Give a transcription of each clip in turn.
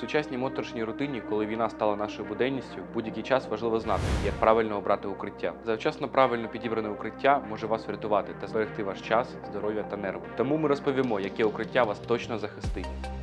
сучасній моторошній рутині, коли війна стала нашою буденністю, будь-який час важливо знати, як правильно обрати укриття. Завчасно правильно підібране укриття може вас врятувати та зберегти ваш час, здоров'я та нерви. Тому ми розповімо, яке укриття вас точно захистить.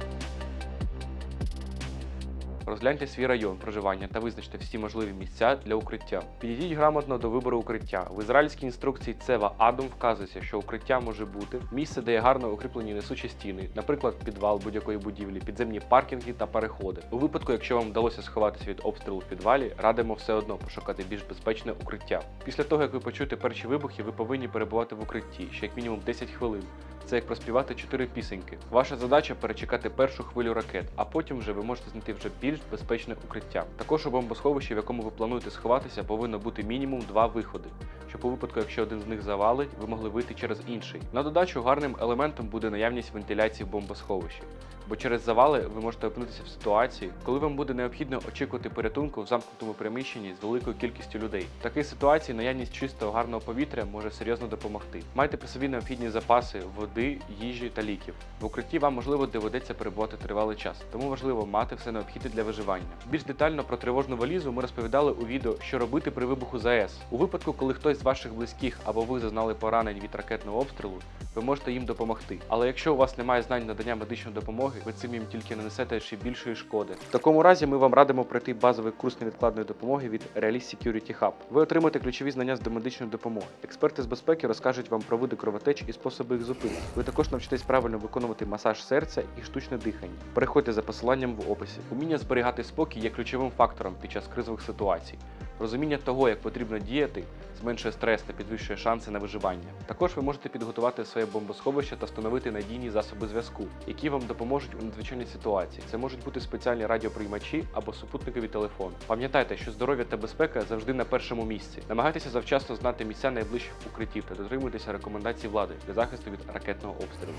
Розгляньте свій район проживання та визначте всі можливі місця для укриття. Підійдіть грамотно до вибору укриття. В ізраїльській інструкції Цева Адом вказується, що укриття може бути місце, де є гарно укріплені несучі стіни, наприклад, підвал будь-якої будівлі, підземні паркінги та переходи. У випадку, якщо вам вдалося сховатися від обстрілу в підвалі, радимо все одно пошукати більш безпечне укриття. Після того, як ви почуєте перші вибухи, ви повинні перебувати в укритті ще як мінімум 10 хвилин. Це як проспівати чотири пісеньки. Ваша задача перечекати першу хвилю ракет, а потім вже ви можете знайти вже більш безпечне укриття. Також у бомбосховищі, в якому ви плануєте сховатися, повинно бути мінімум два виходи, щоб у випадку, якщо один з них завалить, ви могли вийти через інший. На додачу гарним елементом буде наявність вентиляції в бомбосховищі. Бо через завали ви можете опинитися в ситуації, коли вам буде необхідно очікувати порятунку в замкнутому приміщенні з великою кількістю людей. В такій ситуації наявність чистого гарного повітря може серйозно допомогти. Майте при собі необхідні запаси води, їжі та ліків. В укритті вам можливо доведеться перебувати тривалий час, тому важливо мати все необхідне для виживання. Більш детально про тривожну валізу ми розповідали у відео, що робити при вибуху ЗАЕС. У випадку, коли хтось з ваших близьких або ви зазнали поранень від ракетного обстрілу, ви можете їм допомогти. Але якщо у вас немає знань надання медичної допомоги, ви цим їм тільки нанесете ще більшої шкоди. В такому разі ми вам радимо пройти базовий курс невідкладної допомоги від Realist Security Hub. Ви отримаєте ключові знання з домедичної допомоги. Експерти з безпеки розкажуть вам про види кровотеч і способи їх зупинки. Ви також навчитесь правильно виконувати масаж серця і штучне дихання. Переходьте за посиланням в описі. Уміння зберігати спокій є ключовим фактором під час кризових ситуацій. Розуміння того, як потрібно діяти, зменшує стрес та підвищує шанси на виживання. Також ви можете підготувати своє бомбосховище та встановити надійні засоби зв'язку, які вам допоможуть у надзвичайній ситуації. Це можуть бути спеціальні радіоприймачі або супутникові телефони. Пам'ятайте, що здоров'я та безпека завжди на першому місці. Намагайтеся завчасно знати місця найближчих укриттів та дотримуйтеся рекомендацій влади для захисту від ракетного обстрілу.